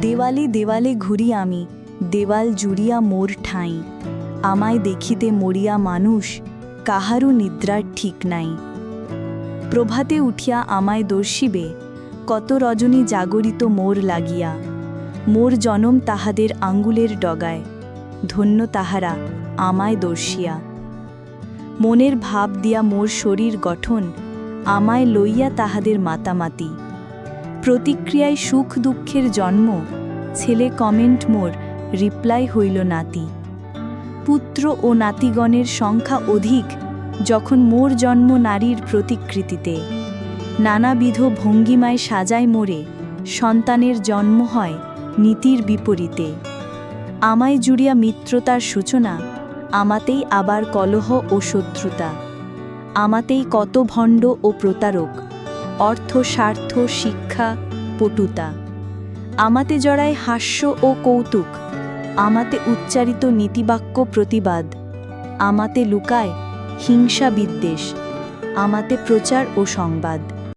দেওয়ালে দেওয়ালে ঘুরি আমি, দেওয়াল জুড়িয়া মোর ঠাঁই। আমায় দেখিতে মরিয়া মানুষ, কাহারও নিদ্রার ঠিক নাই। প্রভাতে উঠিয়া আমায় দর্শিবে, কত রজনী জাগরিত মোর লাগিয়া। মোর জনম তাহাদের আঙ্গুলের ডগায়, ধন্য তাহারা আমায় দর্শিয়া। মনের ভাব দিয়া মোর শরীর গঠন, আমায় লইয়া তাহাদের মাতামাতি। প্রতিক্রিয়ায় সুখ দুঃখের জন্ম, ছেলে কমেন্ট মোর রিপ্লাই হইল নাতি। পুত্র ও নাতিগণের সংখ্যা অধিক, যখন মোর জন্ম নারীর প্রতিকৃতিতে। নানাবিধ ভঙ্গিমায় সাজায় মোরে, সন্তানের জন্ম হয় নীতির বিপরীতে। আমায় জুড়িয়া মিত্রতার সূচনা, আমাতেই আবার কলহ ও শত্রুতা। আমাতেই কত ভণ্ড ও প্রতারক অর্থ, স্বার্থ, শিক্ষা, পটুতা। আমাতে জড়ায় হাস্য ও কৌতুক। আমাতে উচ্চারিত নীতিবাক্য প্রতিবাদ। আমাতে লুকায় হিংসা বিদ্বেষ আমাতে প্রচার ও সংবাদ।